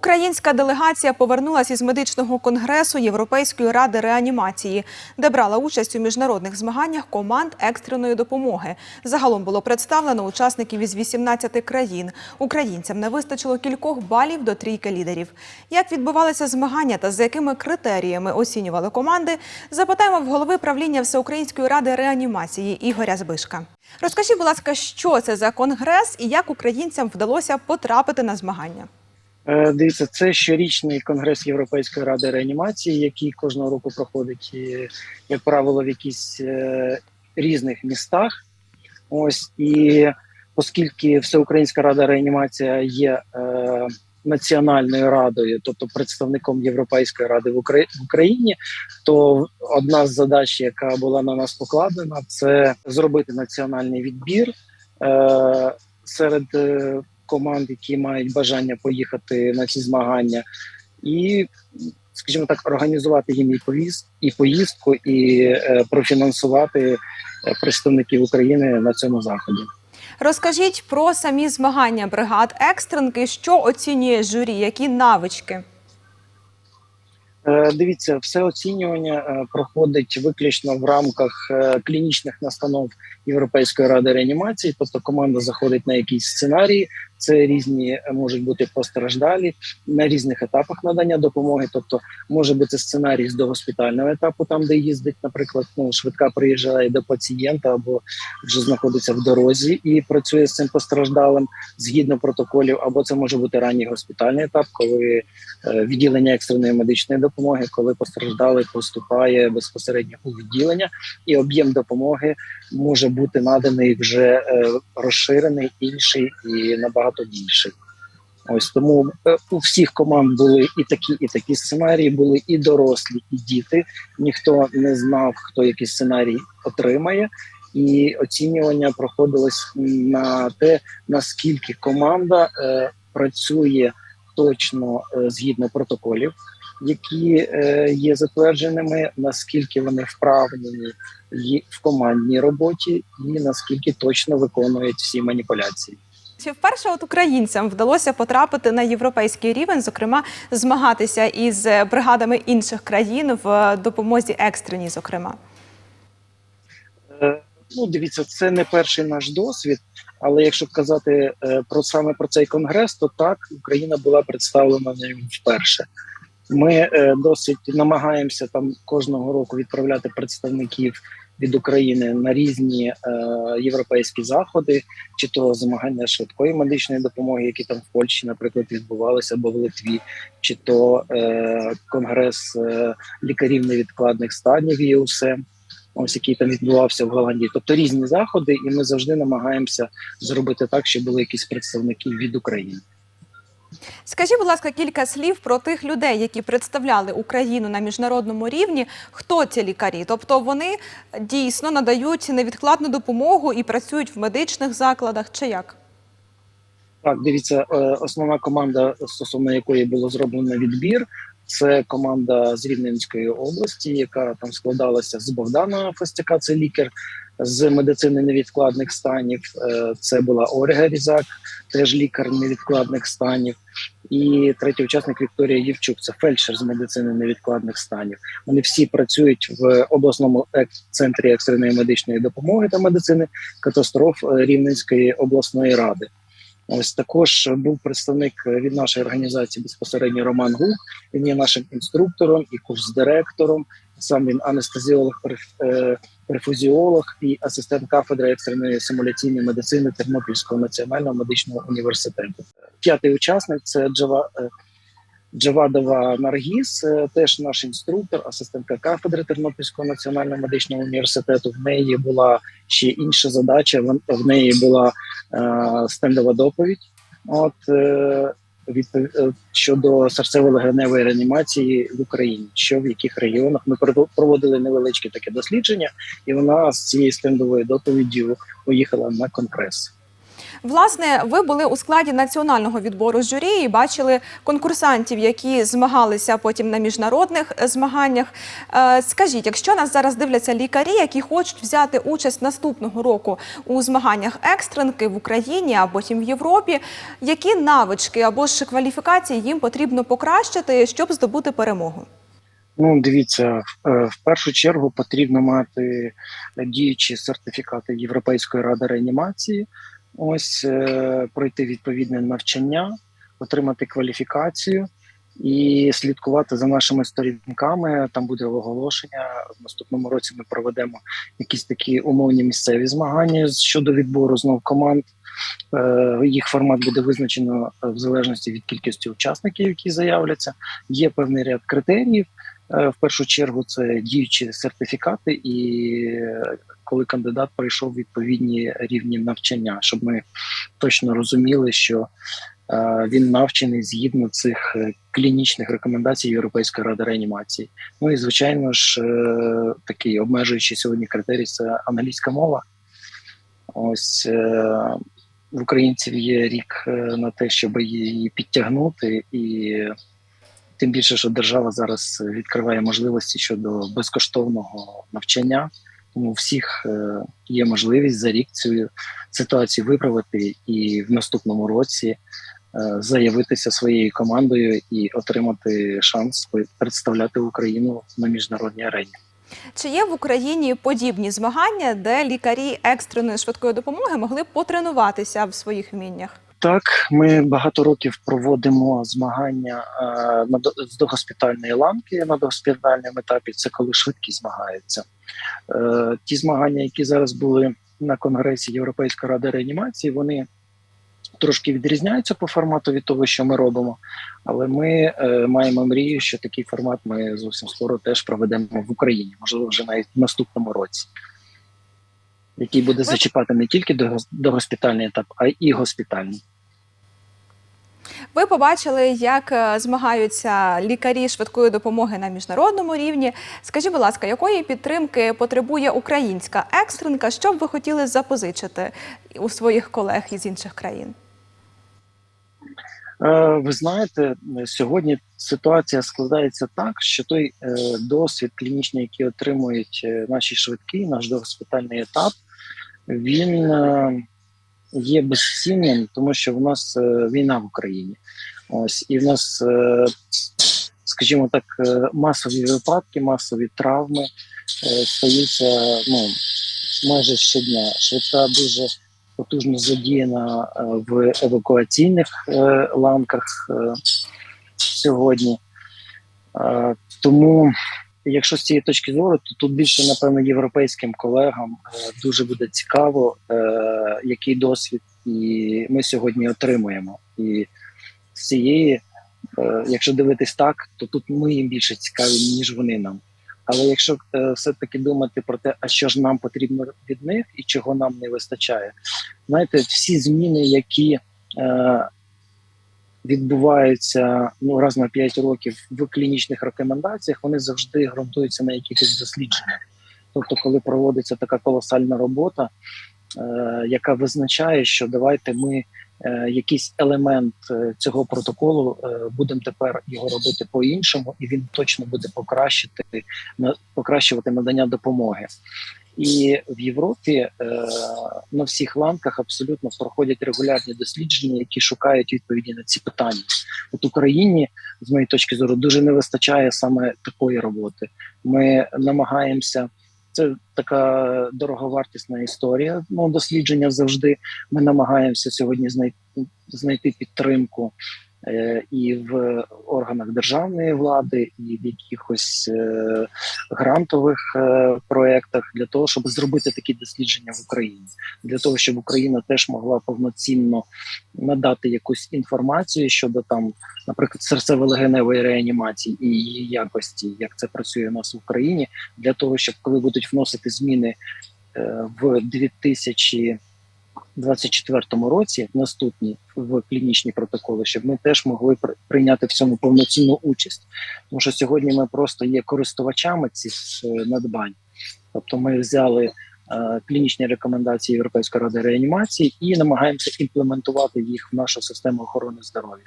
Українська делегація повернулася із медичного конгресу Європейської ради реанімації, де брала участь у міжнародних змаганнях команд екстреної допомоги. Загалом було представлено учасників із 18 країн. Українцям не вистачило кількох балів до трійки лідерів. Як відбувалися змагання та за якими критеріями оцінювали команди, запитаємо в голови правління Всеукраїнської ради реанімації Ігоря Збишка. Розкажіть, будь ласка, що це за конгрес і як українцям вдалося потрапити на змагання? Е, Дивіться, це щорічний конгрес Європейської ради реанімації, який кожного року проходить, як правило, в якісь е, різних містах. Ось і оскільки Всеукраїнська рада реанімація є е, національною радою, тобто представником Європейської ради в Украї- в Україні, то одна з задач, яка була на нас покладена, це зробити національний відбір серед команд, які мають бажання поїхати на ці змагання, і, скажімо так, організувати їм і повіз, і поїздку, і е, профінансувати е, представників України на цьому заході. Розкажіть про самі змагання бригад екстренки, що оцінює журі, які навички. Е, Дивіться, все оцінювання е, проходить виключно в рамках клінічних настанов Європейської ради реанімації. Тобто команда заходить на якісь сценарії. Це різні е, можуть бути постраждалі на різних етапах надання допомоги. Тобто може бути сценарій з догоспітального етапу, там де їздить, наприклад, ну швидка приїжджає до пацієнта або вже знаходиться в дорозі і працює з цим постраждалим згідно протоколів, або це може бути ранній госпітальний етап, коли е, відділення екстреної медичної допомоги, коли постраждалий поступає безпосередньо у відділення, і об'єм допомоги може бути наданий вже е, розширений, інший і набагато більший. Ось тому е, у всіх команд були і такі, і такі сценарії, були і дорослі, і діти. Ніхто не знав, хто який сценарій отримає. І оцінювання проходилось на те, наскільки команда е, працює точно е, згідно протоколів, які е, є затвердженими, наскільки вони вправлені в командній роботі, і наскільки точно виконують всі маніпуляції. Чи вперше от українцям вдалося потрапити на європейський рівень, зокрема змагатися із бригадами інших країн в допомозі екстреній, зокрема? Е, Ну, дивіться, це не перший наш досвід. Але якщо казати е, про саме про цей конгрес, то так Україна була представлена на ньому вперше. Ми е, досить намагаємося там кожного року відправляти представників від України на різні е, європейські заходи, чи то змагання швидкої медичної допомоги, які там в Польщі, наприклад, відбувалися або в Литві, чи то е, конгрес е, лікарів невідкладних станів ЄУСЕ ось який там відбувався в Голландії. Тобто різні заходи, і ми завжди намагаємося зробити так, щоб були якісь представники від України. Скажіть, будь ласка, кілька слів про тих людей, які представляли Україну на міжнародному рівні. Хто ці лікарі? Тобто вони дійсно надають невідкладну допомогу і працюють в медичних закладах, чи як? Так, дивіться, е, основна команда, стосовно якої було зроблено відбір, це команда з Рівненської області, яка там складалася з Богдана Фостяка, це лікар з медицини невідкладних станів. Е, Це була Ольга Різак, теж лікар невідкладних станів. І третій учасник Вікторія Євчук, це фельдшер з медицини невідкладних станів. Вони всі працюють в обласному центрі екстреної медичної допомоги та медицини катастроф е, Рівненської обласної ради. Ось також був представник від нашої організації безпосередньо Роман Гук. Він є нашим інструктором і курс-директором. Сам він анестезіолог, е, перфузіолог і асистент кафедри екстреної симуляційної медицини Тернопільського національного медичного університету. П'ятий учасник це Джава. е, Джавадова Наргіз, е, теж наш інструктор, асистентка кафедри Тернопільського національного медичного університету. В неї була ще інша задача. В неї була е, стендова доповідь. От е, щодо серцево-легеневої реанімації в Україні, що в яких регіонах ми проводили невеличке таке дослідження, і вона з цією стендовою доповіддю поїхала на конгрес. Власне, ви були у складі національного відбору журі і бачили конкурсантів, які змагалися потім на міжнародних е, змаганнях. Е, Скажіть, якщо нас зараз дивляться лікарі, які хочуть взяти участь наступного року у змаганнях екстренки в Україні а потім в Європі, які навички або ж кваліфікації їм потрібно покращити, щоб здобути перемогу? Ну, дивіться, е, в першу чергу потрібно мати діючі сертифікати Європейської ради реанімації, ось е, пройти відповідне навчання, отримати кваліфікацію і слідкувати за нашими сторінками. Там буде оголошення. В наступному році ми проведемо якісь такі умовні місцеві змагання щодо відбору знов команд. Е, Їх формат буде визначено в залежності від кількості учасників, які заявляться. Є певний ряд критеріїв. Е, В першу чергу це діючі сертифікати, і е, коли кандидат пройшов відповідні рівні навчання, щоб ми точно розуміли, що е, він навчений згідно цих клінічних рекомендацій Європейської ради реанімації. Ну і звичайно ж, такий обмежуючий сьогодні критерій це англійська мова. Ось в українців є рік на те, щоб її підтягнути, і тим більше, що держава зараз відкриває можливості щодо безкоштовного навчання. Тому всіх е, є можливість за рік цю ситуацію виправити і в наступному році е, заявитися своєю командою і отримати шанс представляти Україну на міжнародній арені. Чи є в Україні подібні змагання, де лікарі екстреної швидкої допомоги могли потренуватися в своїх вміннях? Так, ми багато років проводимо змагання е, на з догоспітальної ланки на догоспітальному етапі. Це коли швидкі змагаються. Е, ті змагання, які зараз були на конгресі Європейської ради реанімації, вони трошки відрізняються по формату від того, що ми робимо. Але ми е, маємо мрію, що такий формат ми зовсім скоро теж проведемо в Україні, можливо, вже навіть в наступному році. Який буде зачіпати не тільки догос- догоспітальний етап, а й госпітальний. Ви побачили, як е, змагаються лікарі швидкої допомоги на міжнародному рівні. Скажіть, будь ласка, якої підтримки потребує українська екстренка? Що б ви хотіли запозичити у своїх колег із інших країн? Е, Ви знаєте, сьогодні ситуація складається так, що той е, досвід клінічний, який отримують наші швидкі, наш догоспітальний етап, він е, є безцінним, тому що в нас е, війна в Україні. Ось і в нас, е, скажімо так, масові випадки, масові травми стаються ну, майже щодня. Швидка дуже потужно задіяна в евакуаційних ланках сьогодні. Тому, якщо з цієї точки зору, то тут більше, напевно, європейським колегам е, дуже буде цікаво, е, який досвід і ми сьогодні отримуємо. І з цієї, е, якщо дивитись так, то тут ми їм більше цікаві, ніж вони нам. Але якщо е, все-таки думати про те, а що ж нам потрібно від них і чого нам не вистачає, знаєте, всі зміни, які відбуваються ну раз на 5 років в клінічних рекомендаціях, вони завжди ґрунтуються на якихось дослідженнях. Тобто, коли проводиться така колосальна робота, е, яка визначає, що давайте ми е, якийсь елемент е, цього протоколу е, будемо тепер його робити по-іншому, і він точно буде покращити на покращувати надання допомоги. І в Європі на всіх ланках абсолютно проходять регулярні дослідження, які шукають відповіді на ці питання. От Україні, з моєї точки зору, дуже не вистачає саме такої роботи. Ми намагаємося. Це така дороговартісна історія. Ну, дослідження завжди. Ми намагаємося сьогодні знайти, знайти підтримку е, і в органах державної влади, і в якихось е, грантових е, проєктах для того, щоб зробити такі дослідження в Україні, для того, щоб Україна теж могла повноцінно надати якусь інформацію щодо там, наприклад, серцево-легеневої реанімації і її якості, як це працює у нас в Україні, для того, щоб коли будуть вносити зміни е, в 2000 24 році наступні в клінічні протоколи, щоб ми теж могли прийняти в цьому повноцінну участь. Тому що сьогодні ми просто є користувачами цих е, надбань. Тобто ми взяли е, клінічні рекомендації Європейської ради реанімації і намагаємося імплементувати їх в нашу систему охорони здоров'я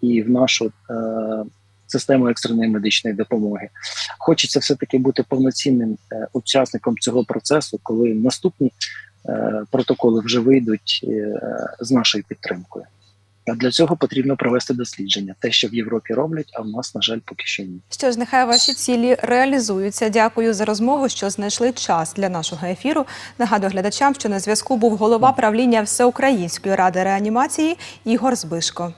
і в нашу е, систему екстреної медичної допомоги. Хочеться все таки бути повноцінним е, учасником цього процесу, коли наступні протоколи вже вийдуть е, з нашою підтримкою. А для цього потрібно провести дослідження, те, що в Європі роблять, а в нас, на жаль, поки що ні. Що ж, нехай ваші цілі реалізуються. Дякую за розмову, що знайшли час для нашого ефіру. Нагадую глядачам, що на зв'язку був голова правління Всеукраїнської ради реанімації Ігор Збишко.